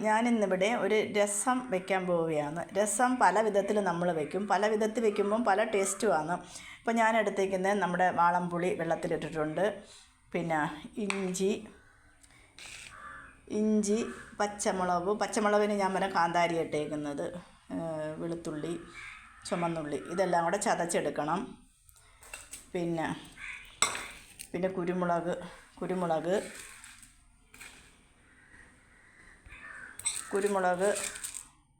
ഞാനിന്നിവിടെ ഒരു രസം വെക്കാൻ പോവുകയാണ്. രസം പല വിധത്തിൽ നമ്മൾ വെക്കും. പല വിധത്തിൽ വെക്കുമ്പം പല ടേസ്റ്റുമാണ് ഇപ്പോൾ ഞാൻ എടുത്തേക്കുന്നത് നമ്മുടെ വാളംപുളി വെള്ളത്തിലിട്ടിട്ടുണ്ട്. പിന്നെ ഇഞ്ചി ഇഞ്ചി പച്ചമുളക്. പച്ചമുളകിന് ഞാൻ വരെ കാന്താരി ഇട്ടേക്കുന്നത്. വെളുത്തുള്ളി ചുമന്നുള്ളി. ഇതെല്ലാം കൂടെ ചതച്ചെടുക്കണം. പിന്നെ പിന്നെ കുരുമുളക് കുരുമുളക് കുരുമുളക്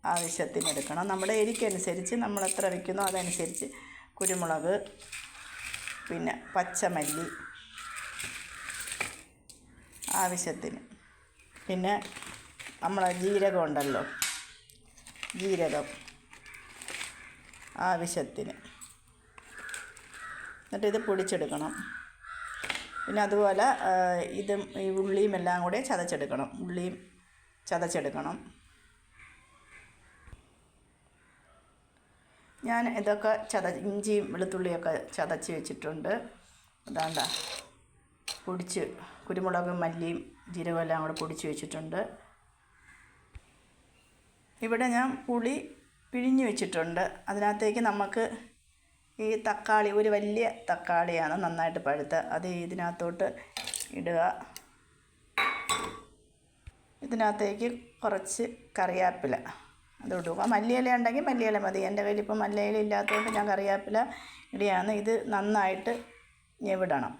ആവശ്യത്തിന് എടുക്കണം. നമ്മുടെ എരിക്കനുസരിച്ച് നമ്മൾ എത്ര വയ്ക്കുന്നോ അതനുസരിച്ച് കുരുമുളക് പിന്നെ പച്ചമല്ലി ആവശ്യത്തിന്. പിന്നെ നമ്മളെ ജീരകം ഉണ്ടല്ലോ ജീരകം ആവശ്യത്തിന്. എന്നിട്ട് ഇത് പൊടിച്ചെടുക്കണം. പിന്നെ അതുപോലെ ഇതും ഈ ഉള്ളിയും എല്ലാം കൂടെ ചതച്ചെടുക്കണം. ഉള്ളിയും ചതച്ചെടുക്കണം. ഞാൻ ഇതൊക്കെ ചത ഇഞ്ചിയും വെളുത്തുള്ളിയൊക്കെ ചതച്ച് വെച്ചിട്ടുണ്ട്. അതാണ്ട പൊടിച്ച് കുരുമുളകും മല്ലിയും ജീരകവും എല്ലാം കൂടെ പൊടിച്ച് വെച്ചിട്ടുണ്ട്. ഇവിടെ ഞാൻ പുളി പിഴിഞ്ഞ് വെച്ചിട്ടുണ്ട്. അതിനകത്തേക്ക് നമുക്ക് ഈ തക്കാളി ഒരു വലിയ തക്കാളിയാണ് നന്നായിട്ട് പഴുത്ത് അത് ഇതിനകത്തോട്ട് ഇടുക. ഇതിനകത്തേക്ക് കുറച്ച് കറിവേപ്പില അത് ഇടുക. മല്ലിയില ഉണ്ടെങ്കിൽ മല്ലിയില മതി. എന്റെ കയ്യിൽ ഇപ്പോൾ മല്ലിയില ഇല്ലാത്തതുകൊണ്ട് ഞാൻ കറിവേപ്പില ഇടുകയാണ്. ഇത് നന്നായിട്ട് ഞെവിടണം.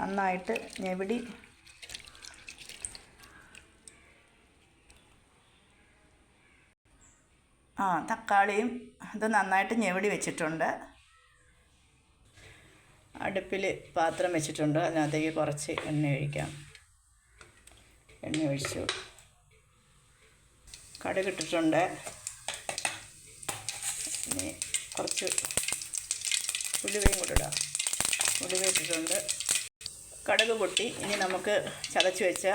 നന്നായിട്ട് ഞെവിടി. ആ തക്കാളിയും ഇത് നന്നായിട്ട് ഞെവിടി വെച്ചിട്ടുണ്ട്. അടുപ്പിൽ പാത്രം വെച്ചിട്ടുണ്ട്. അതിനകത്തേക്ക് കുറച്ച് എണ്ണ ഒഴിക്കാം. എണ്ണ ഒഴിച്ചു. കടുകിട്ടിട്ടുണ്ട് ഇനി കുറച്ച് ഉലുവയും കൂടെ ഇടാം. ഉലുവ ഇട്ടിട്ടുണ്ട്. കടുക് പൊട്ടി. ഇനി നമുക്ക് ചതച്ച് വെച്ച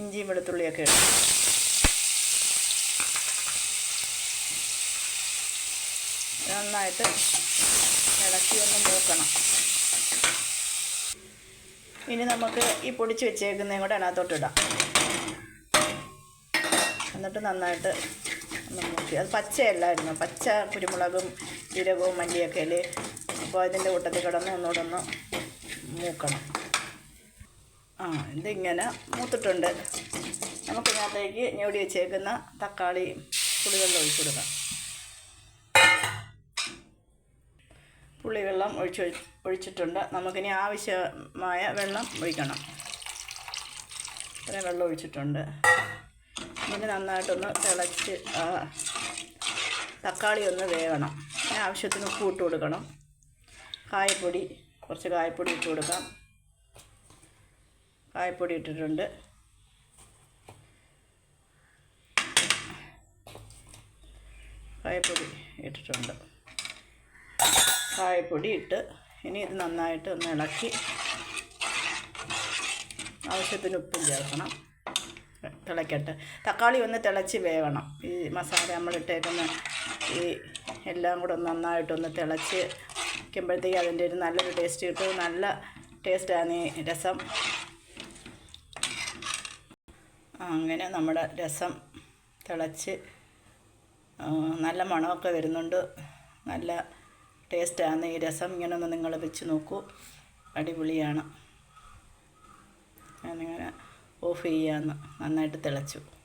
ഇഞ്ചിയും വെളുത്തുള്ളിയൊക്കെ ഇടാം. നന്നായിട്ട് ഇളക്കി ഒന്ന് മൂക്കണം. ഇനി നമുക്ക് ഈ പൊടിച്ച് വെച്ചേക്കുന്നതും കൂടെ അതിനകത്തോട്ട് ഇടാം. എന്നിട്ട് നന്നായിട്ട് ഒന്ന് അത് പച്ചയല്ലായിരുന്നു. പച്ച കുരുമുളകും ജീരകവും മല്ലിയൊക്കെ അല്ലേ അപ്പോൾ അതിന്റെ കൂട്ടത്തിൽ കിടന്ന് ഒന്നുകൂടെ ഒന്ന് മൂക്കണം. ആ ഇതിങ്ങനെ മൂത്തിട്ടുണ്ട്. നമുക്കിതിനകത്തേക്ക് ഞൊടി വെച്ചേക്കുന്ന തക്കാളി പുളിവെള്ളം ഒഴിച്ചു കൊടുക്കാം. പുളിവെള്ളം ഒഴിച്ച് ഒഴിച്ചിട്ടുണ്ട്. നമുക്കിനി ആവശ്യമായ വെള്ളം ഒഴിക്കണം. ഇത്രയും വെള്ളം ഒഴിച്ചിട്ടുണ്ട്. ഇതിന് നന്നായിട്ടൊന്ന് തിളച്ച് തക്കാളി ഒന്ന് വേവണം. പിന്നെ ആവശ്യത്തിന് ഉപ്പ് ഇട്ട് കൊടുക്കണം. കായപ്പൊടി കുറച്ച് കായപ്പൊടി ഇട്ട് കൊടുക്കാം. കായപ്പൊടി ഇട്ടിട്ടുണ്ട്. കായപ്പൊടി ഇട്ടിട്ടുണ്ട്. കായപ്പൊടി ഇട്ട് ഇനി ഇത് നന്നായിട്ട് ഒന്ന് ഇളക്കി ആവശ്യത്തിന് ഉപ്പും ചേർക്കണം. തിളയ്ക്കട്ടെ തക്കാളി ഒന്ന് തിളച്ച് വേവണം. ഈ മസാല നമ്മളിട്ടേക്കുന്ന ഈ എല്ലാം കൂടെ നന്നായിട്ടൊന്ന് തിളച്ച് വയ്ക്കുമ്പോഴത്തേക്ക് അതിന്റെ ഒരു നല്ലൊരു ടേസ്റ്റ് കിട്ടും. നല്ല ടേസ്റ്റാണ് ഈ രസം. അങ്ങനെ നമ്മുടെ രസം തിളച്ച് നല്ല മണമൊക്കെ വരുന്നുണ്ട്. നല്ല ടേസ്റ്റാണ് ഈ രസം ഇങ്ങനെ ഒന്ന് നിങ്ങൾ വെച്ച് നോക്കൂ. അടിപൊളിയാണ്. ഞാനിങ്ങനെ ഓഫ് ചെയ്യാമെന്ന് നന്നായിട്ട് തിളച്ചു.